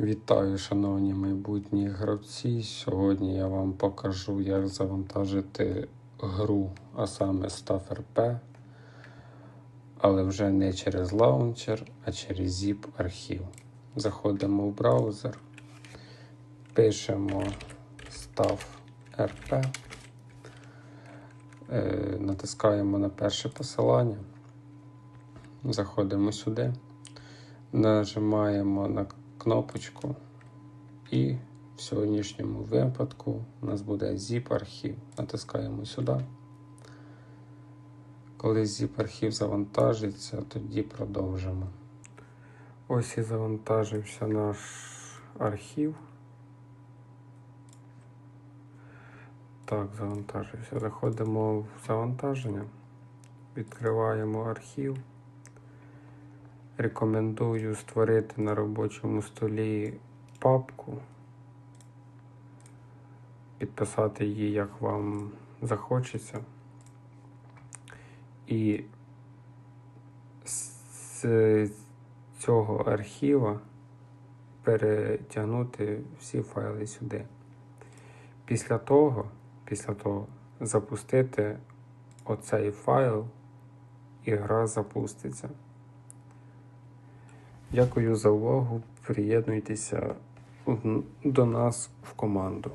Вітаю, шановні майбутні гравці. Сьогодні я вам покажу, як завантажити гру, а саме Staff RP, але вже не через лаунчер, а через zip архів. Заходимо в браузер, пишемо Staff RP, е, натискаємо на перше посилання, заходимо сюди, нажимаємо на кнопочку, і в сьогоднішньому випадку у нас буде zip архів. Натискаємо сюди. Коли zip архів завантажиться, тоді продовжимо. Ось і завантажився наш архів. Так, завантажився. Заходимо в завантаження, відкриваємо архів. Рекомендую створити на робочому столі папку, підписати її, як вам захочеться. І з цього архіва перетягнути всі файли сюди. Після того, після того запустити оцей файл і гра запуститься. Дякую за увагу. Приєднуйтеся до нас в команду.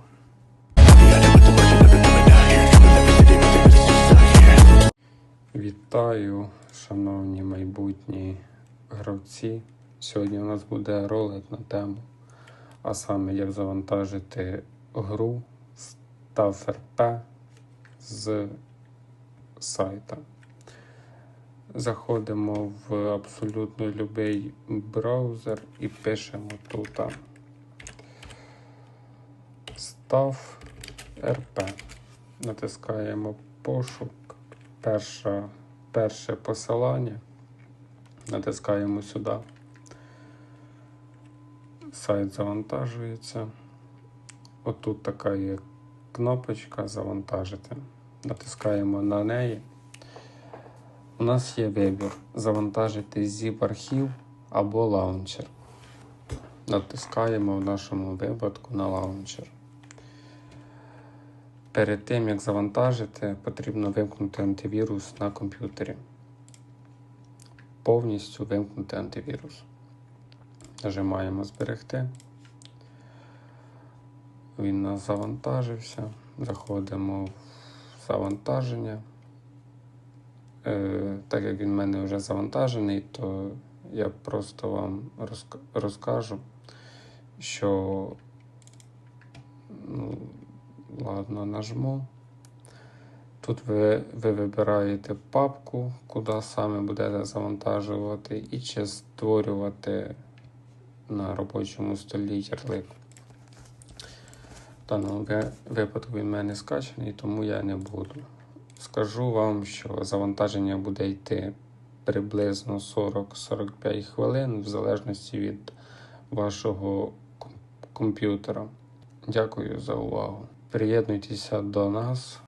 Вітаю, шановні майбутні гравці. Сьогодні у нас буде ролик на тему, а саме як завантажити гру Staff RP з сайта. Заходимо в абсолютно будь-який браузер і пишемо тут став RP. Натискаємо пошук, перше, перше посилання. Натискаємо сюди. Сайт завантажується. Отут така є кнопочка завантажити. Натискаємо на неї. У нас є вибір завантажити zip архів або лаунчер. Натискаємо в нашому випадку на лаунчер. Перед тим як завантажити, потрібно вимкнути антивірус на комп'ютері. Повністю вимкнути антивірус. Нажимаємо зберегти. Він у нас завантажився. Заходимо в завантаження. Е, так як він в мене вже завантажений, то я просто вам розкажу, що ну, ладно, нажму. Тут ви, ви вибираєте папку, куди саме будете завантажувати, і чи створювати на робочому столі ярлик. В даному випадку він в мене скачаний, тому я не буду. Скажу вам, що завантаження буде йти приблизно 40-45 хвилин, в залежності від вашого комп'ютера. Дякую за увагу. Приєднуйтеся до нас